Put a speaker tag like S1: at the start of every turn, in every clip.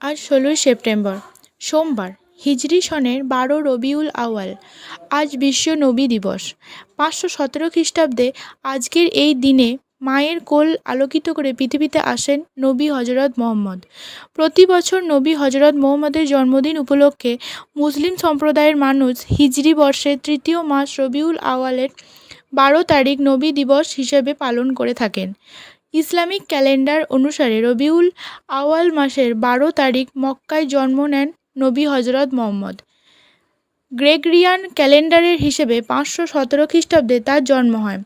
S1: আজ ষোলোই সেপ্টেম্বর, সোমবার, হিজরি সনের বারো রবিউল আউয়াল। আজ বিশ্ব নবী দিবস। পাঁচশো সতেরো খ্রিস্টাব্দে আজকের এই দিনে মায়ের কোল আলোকিত করে পৃথিবীতে আসেন নবী হজরত মহম্মদ। প্রতি বছর নবী হজরত মহম্মদের জন্মদিন উপলক্ষে মুসলিম সম্প্রদায়ের মানুষ হিজরি বর্ষের তৃতীয় মাস রবিউল আউয়ালের বারো তারিখ নবী দিবস হিসেবে পালন করে থাকেন। ইসলামিক ক্যালেন্ডার অনুসারে রবিউল আওয়াল মাসের বারো তারিখ মক্কায় জন্ম নেন নবী হজরত মহম্মদ। গ্রেগরিয়ান ক্যালেন্ডারের হিসেবে পাঁচশো সতেরো খ্রিস্টাব্দে তার জন্ম হয়।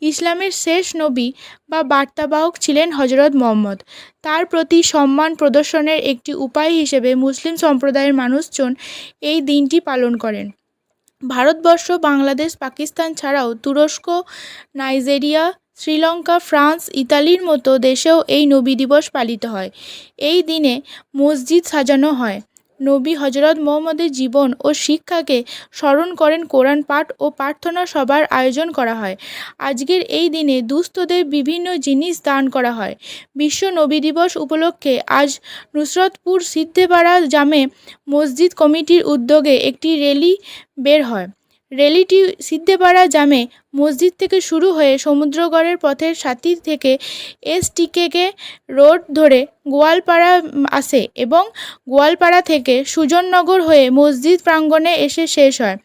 S1: ইসলামের শেষ নবী বা বার্তাবাহক ছিলেন হজরত মহম্মদ। তার প্রতি সম্মান প্রদর্শনের একটি উপায় হিসেবে মুসলিম সম্প্রদায়ের মানুষজন এই দিনটি পালন করেন। ভারতবর্ষ, বাংলাদেশ, পাকিস্তান ছাড়াও তুরস্ক, নাইজেরিয়া শ্রীলঙ্কা, ফ্রান্স, ইতালির মতো দেশেও এই নবী দিবস পালিত হয়। এই দিনে মসজিদ সাজানো হয়। নবী হজরত মোহাম্মদের জীবন ও শিক্ষাকে স্মরণ করেন কোরআন পাঠ ও প্রার্থনা সভার আয়োজন করা হয়। আজকের এই দিনে দুস্থদের বিভিন্ন জিনিস দান করা হয়। বিশ্ব নবী দিবস উপলক্ষে আজ নুসরতপুর সিদ্ধেপাড়া জামে মসজিদ কমিটির উদ্যোগে একটি র্যালি বের হয়। র্যালিটি সিদ্ধেপাড়া জামে মসজিদ থেকে শুরু হয়ে সমুদ্রগড়ের পথের সাথী থেকে এসটিকেকে রোড ধরে গোয়ালপাড়া আসে এবং গোয়ালপাড়া থেকে সুজননগর হয়ে মসজিদ প্রাঙ্গণে এসে শেষ হয়।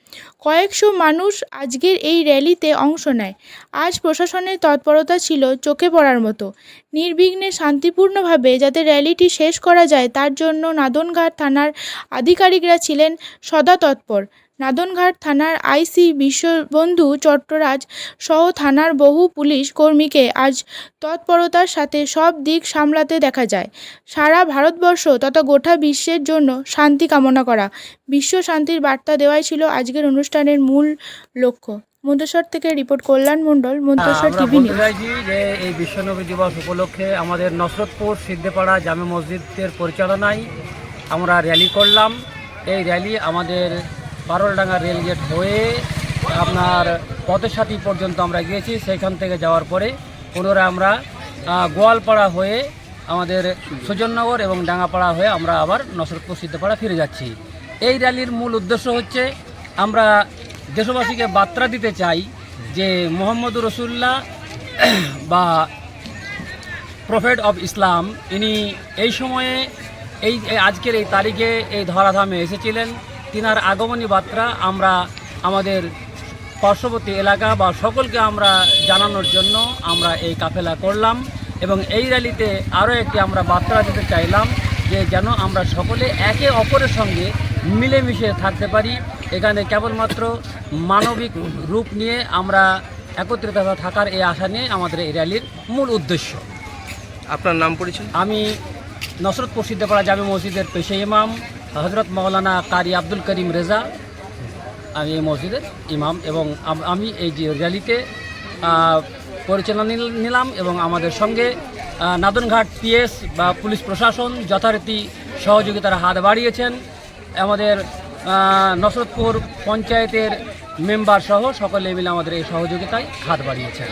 S1: কয়েকশো মানুষ আজকের এই র্যালিতে অংশ নেয়। আজ প্রশাসনের তৎপরতা ছিল চোখে পড়ার মতো। নির্বিঘ্নে শান্তিপূর্ণভাবে যাতে র্যালিটি শেষ করা যায়, তার জন্য নাদনঘাট থানার আধিকারিকরা ছিলেন সদা তৎপর। নাদনঘাট থানার আইসি বিশ্ববন্ধু চট্টরাজ সহ থানার বহু পুলিশ কর্মীকে আজ তৎপরতার সাথে সব দিক সামলাতে দেখা যায়। সারা ভারতবর্ষ তথা গোটা বিশ্বের জন্য শান্তি কামনা করা। বিশ্ব শান্তির বার্তা দেওয়াই ছিল আজকের অনুষ্ঠানের মূল লক্ষ্য। মন্তেশ্বর থেকে রিপোর্ট কল্যাণ মণ্ডল মন্তেশ্বর টিভি
S2: যে এই বিশ্বনবী দিবস উপলক্ষে আমাদের নসরতপুর সিদ্ধেপাড়া জামে মসজিদের পরিচালনায় আমরা র্যালি করলাম। এই র্যালি আমাদের পারলডাঙ্গা রেলগেট হয়ে আপনার পথের সাথী পর্যন্ত আমরা গিয়েছি। সেখান থেকে যাওয়ার পরে পুনরায় আমরা গোয়ালপাড়া হয়ে আমাদের সুজননগর এবং ডাঙ্গাপাড়া হয়ে আমরা আবার নসরতপুর সিদ্ধেপাড়া ফিরে যাচ্ছি। এই র্যালির মূল উদ্দেশ্য হচ্ছে আমরা দেশবাসীকে বার্তা দিতে চাই যে মোহাম্মদ রসুল্লাহ বা প্রফেট অফ ইসলাম, ইনি এই সময়ে এই আজকের এই তারিখে এই ধরাধামে এসেছিলেন। তিনার আগমনী বার্তা আমরা আমাদের পার্শ্ববর্তী এলাকা বা সকলকে আমরা জানানোর জন্য আমরা এই কাফেলা করলাম এবং এই র্যালিতে আরও একটি আমরা বার্তা দিতে চাইলাম যে যেন আমরা সকলে একে অপরের সঙ্গে মিলেমিশে থাকতে পারি। এখানে কেবলমাত্র মানবিক রূপ নিয়ে আমরা একত্রিত থাকার এই আশা নিয়ে আমাদের এই র্যালির মূল উদ্দেশ্য।
S3: আপনার নাম পরিচয়?
S2: আমি নসরতপুর সিদ্ধপাড়া জামে মসজিদের পেশে ইমাম। হজরত মৌলানা কারি আব্দুল করিম রেজা, আমি এই মসজিদের ইমাম এবং আমি এই যে র্যালিতে পরিচালনা নিলাম এবং আমাদের সঙ্গে নাদনঘাট পিএস বা পুলিশ প্রশাসন যথারীতি সহযোগিতার হাত বাড়িয়েছেন। আমাদের নসরতপুর পঞ্চায়েতের মেম্বার সহ সকলে মিলে আমাদের এই সহযোগিতায় হাত বাড়িয়েছেন।